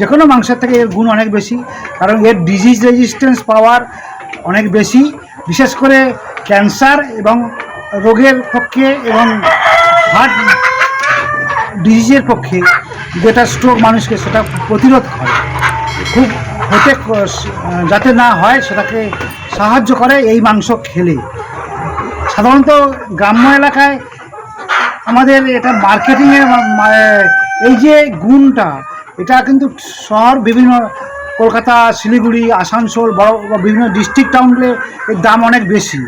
যে কোনো মাংসের থেকে এর গুণ অনেক বেশি, কারণ এর ডিজিজ রেজিস্ট্যান্স পাওয়ার অনেক বেশি, বিশেষ করে ক্যান্সার এবং রোগের পক্ষে এবং হার্ট ডিজিজের পক্ষে যেটা স্ট্রোক মানুষকে সেটা প্রতিরোধ করে। খুব হতে যাতে না হয় সেটাকে সাহায্য করে এই মাংস খেলে। সাধারণত গ্রাম্য এলাকায় আমাদের এটা মার্কেটিংয়ের এই যে গুণটা এটা কিন্তু শহর বিভিন্ন কলকাতা শিলিগুড়ি আসানসোল বড় বিভিন্ন ডিস্ট্রিক্ট টাউনগুলো এর দাম অনেক বেশি।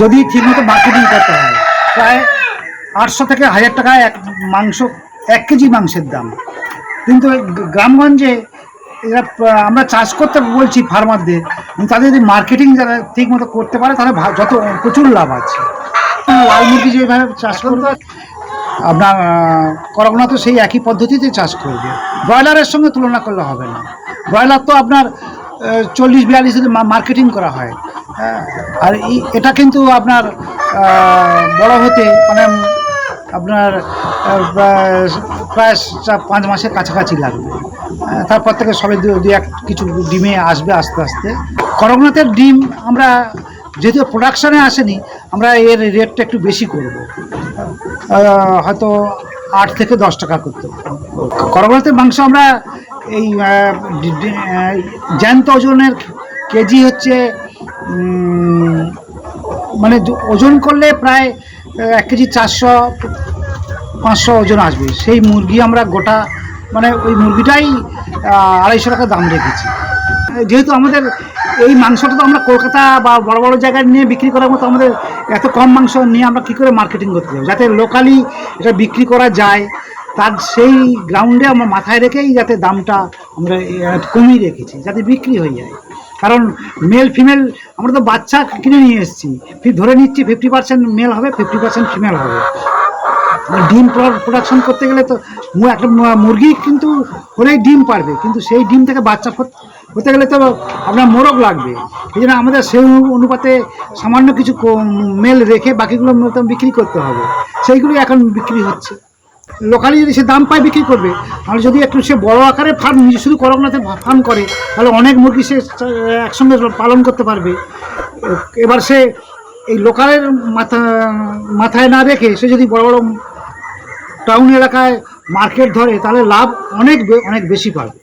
যদি ঠিকমতো মার্কেটিং করতে হয় প্রায় আটশো থেকে হাজার টাকা এক মাংস এক কেজি মাংসের দাম। কিন্তু গ্রামগঞ্জে এরা আমরা চাষ করতে বলছি ফার্মারদের তাদের যদি মার্কেটিং যারা ঠিকমতো করতে পারে তাহলে যত প্রচুর লাভ আছে। লাল মুরগি যেভাবে চাষ করতে আপনার তো সেই একই পদ্ধতিতে চাষ করবে ব্রয়লারের সঙ্গে তুলনা করলে হবে না। ব্রয়লার তো আপনার চল্লিশ বিয়াল্লিশ মার্কেটিং করা হয়। হ্যাঁ, আর এটা কিন্তু আপনার বড় হতে মানে আপনার প্রায়- পাঁচ মাসের কাছাকাছি লাগবে। তারপর থেকে সবে দু এক কিছু ডিমে আসবে আস্তে আস্তে। করগনাথের ডিম আমরা যেহেতু প্রোডাকশানে আসেনি আমরা এর রেটটা একটু বেশি করব। হয়তো আট থেকে দশ টাকা করতে করগনাথের মাংস আমরা এই জ্যান্ত ওজনের কেজি হচ্ছে মানে ওজন করলে প্রায় এক কেজি চারশো, পাঁচশো ওজন আসবে। সেই মুরগি আমরা গোটা মানে ওই মুরগিটাই আড়াইশো টাকা দাম রেখেছি। যেহেতু আমাদের এই মাংসটা তো আমরা কলকাতা বা বড় বড় জায়গায় নিয়ে বিক্রি করার মতো আমাদের এত কম মাংস নিয়ে আমরা কী করে মার্কেটিং করতে যাব? যাতে লোকালি এটা বিক্রি করা যায়, তার সেই গ্রাউন্ডে আমরা মাথায় রেখেই যাতে দামটা আমরা কমিয়ে রেখেছি, যাতে বিক্রি হয়ে যায়। কারণ মেল ফিমেল আমরা তো বাচ্চা কিনে নিয়ে এসেছি। ধরে নিচ্ছি ফিফটি পার্সেন্ট মেল হবে ফিফটি পার্সেন্ট ফিমেল হবে। ডিম প্রোডাকশন করতে গেলে তো একটা মুরগি কিন্তু হলেই ডিম পারবে, কিন্তু সেই ডিম থেকে বাচ্চা হতে গেলে তো আপনার মোরগ লাগবে। এই জন্য আমাদের সেই অনুপাতে সামান্য কিছু মেল রেখে বাকিগুলো মতো বিক্রি করতে হবে। সেইগুলি এখন বিক্রি হচ্ছে। লোকালি যদি সে দাম পায় বিক্রি করবে আর যদি একটু সে বড় আকারে ফার্ম নিজে শুধু করকনাথে ফার্ম করে, তাহলে অনেক মুরগি সে একসঙ্গে পালন করতে পারবে। এবার সে এই লোকালের মাথা, মাথায় না রেখে সে যদি বড় বড় টাউন এলাকায় মার্কেট ধরে, তাহলে লাভ অনেক অনেক বেশি পাবে।